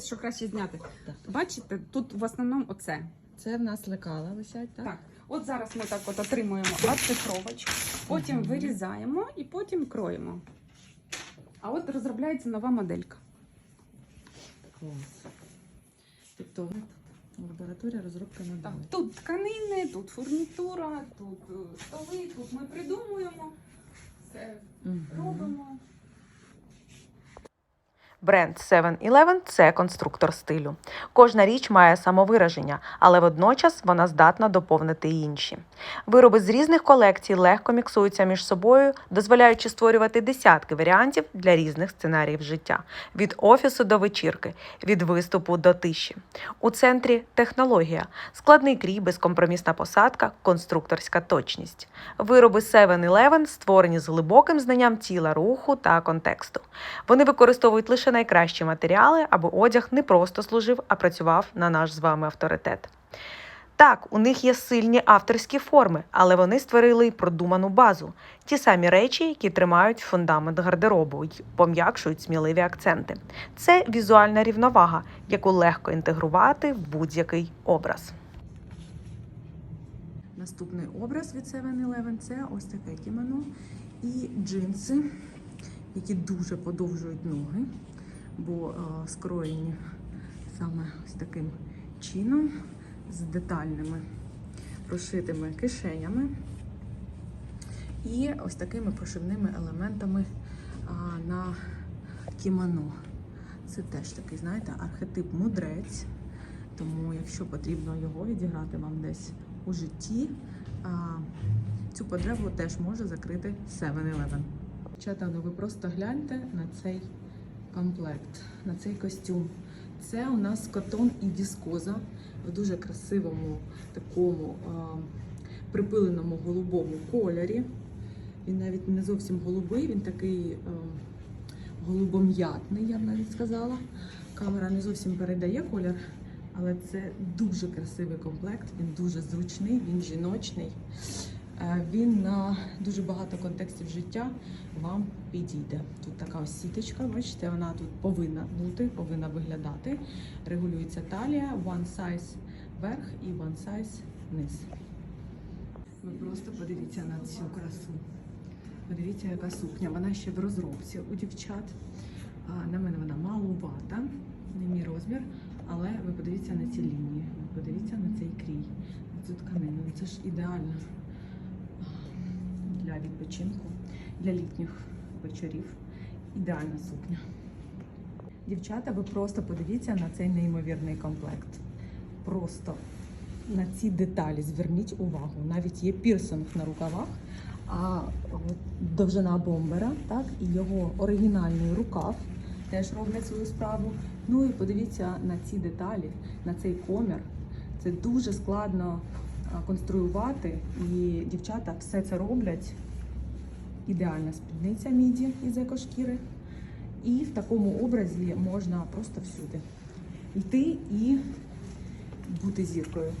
Що краще зняти? Так. Бачите, тут в основному оце. Це в нас лекала висять, так? Так. От зараз ми так от отримуємо оцифровочку, потім Мгм. вирізаємо і потім кроємо. А от розробляється нова моделька. Клас. Тобто лабораторія розробка на Так, тут тканини, тут фурнітура, тут е, столи, тут ми придумуємо, все робимо. Бренд 7-Eleven – це конструктор стилю. Кожна річ має самовираження, але водночас вона здатна доповнити інші. Вироби з різних колекцій легко міксуються між собою, дозволяючи створювати десятки варіантів для різних сценаріїв життя від офісу до вечірки, від виступу до тиші. У центрі технологія, складний крій, безкомпромісна посадка, конструкторська точність. Вироби 7-Eleven створені з глибоким знанням тіла, руху та контексту. Вони використовують лише найкращі матеріали, аби одяг не просто служив, а працював на наш з вами авторитет. Так, у них є сильні авторські форми, але вони створили й продуману базу, ті самі речі, які тримають фундамент гардеробу й пом'якшують сміливі акценти. Це візуальна рівновага, яку легко інтегрувати в будь-який образ. Наступний образ від 7-Eleven – це ось таке кімоно і джинси, які дуже подовжують ноги, бо е, скроєні саме ось таким чином з детальними прошитими кишенями і ось такими прошивними елементами на кімоно. Це теж такий, знаєте, архетип мудрець. Тому, якщо потрібно його відіграти вам десь у житті, цю потребу теж може закрити 7-Eleven. Дівчата, ну ви просто гляньте на цей комплект, на цей костюм. Це у нас котон і віскоза в дуже красивому такому а, припиленому голубому кольорі. Він навіть не зовсім голубий, він такий а, голубом'ятний, я б навіть сказала. Камера не зовсім передає колір, але це дуже красивий комплект, він дуже зручний, він жіночний. Е, Він на дуже багато контекстів життя вам підійде. Тут така ось сіточка, бачите, вона тут повинна бути, повинна виглядати. Регулюється талія, one size верх і one size низ. Ви просто подивіться на цю красу. Подивіться, яка сукня. Вона ще в розробці у дівчат. На мене вона малувата, не мій розмір. Але ви подивіться на ці лінії, ви подивіться на цей крій, на цю тканину. Ну, Це ж ідеально для відпочинку, для літніх вечорів. Ідеальна сукня. Дівчата, ви просто подивіться на цей неймовірний комплект. Просто на ці деталі зверніть увагу. Навіть є пірсинг на рукавах, а довжина бомбера, так, і його оригінальний рукав теж роблять свою справу. Ну і подивіться на ці деталі, на цей комір. Це дуже складно конструювати, і дівчата все це роблять. Ідеальна спідниця міді із екошкіри. І в такому образі можна просто всюди йти і бути зіркою.